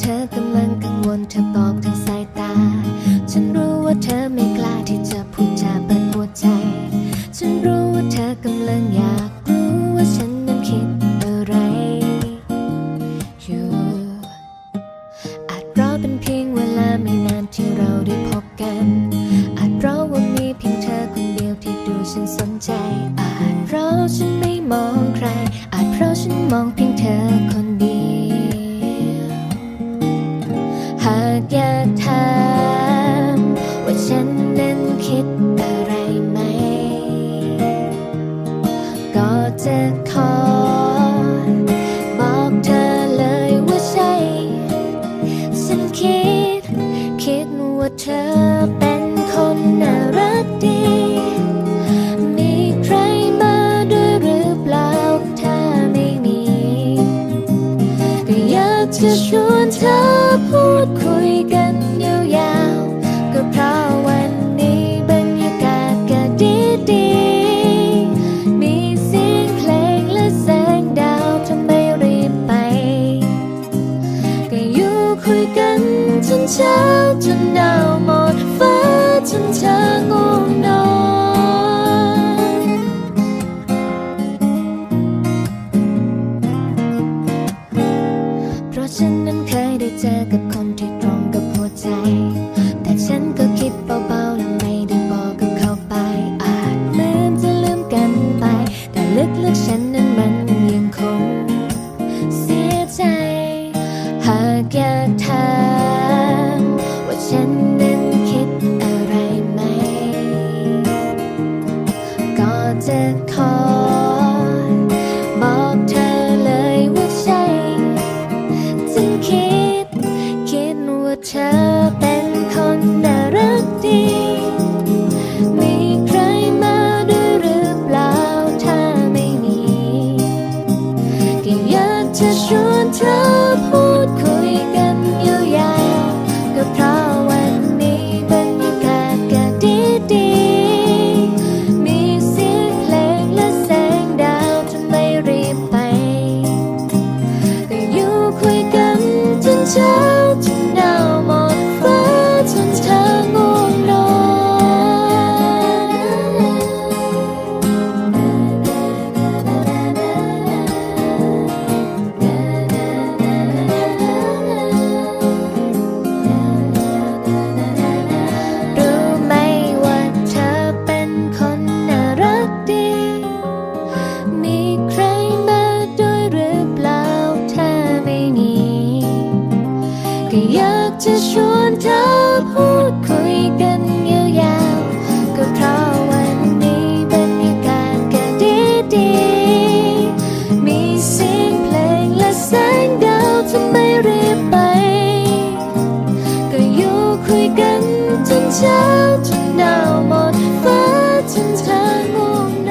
เธอกำลังกังวลเธอบอกทางสายตา ฉันรู้ว่าเธอไม่กล้าที่จะพูดจาเปิดหัวใจ ฉันรู้ว่าเธอกำลังอยากรู้ว่าฉันนั้นคิดอะไรอยู่ อาจเพราะเป็นเพียงเวลาไม่นานที่เราได้พบกัน อาจเพราะว่ามีเพียงเธอคนเดียวที่ดูฉันสนใจ อาจเพราะฉันไม่มองใคร อาจเพราะฉันมองเพียงเธอคน จะขอ บอกเธอเลยว่าใช่ ฉันคิด คิดว่าเธอเป็นคนน่ารักดี มีใครมาด้วยหรือเปล่า ถ้าไม่มีก็อยากจะชวนเธอพูดคุยกันย ช้าจนดาวหมดฟ้าจนเธอง่วงนอนเพราะฉันนั้นเคยได้เจอกับ เธอเป็น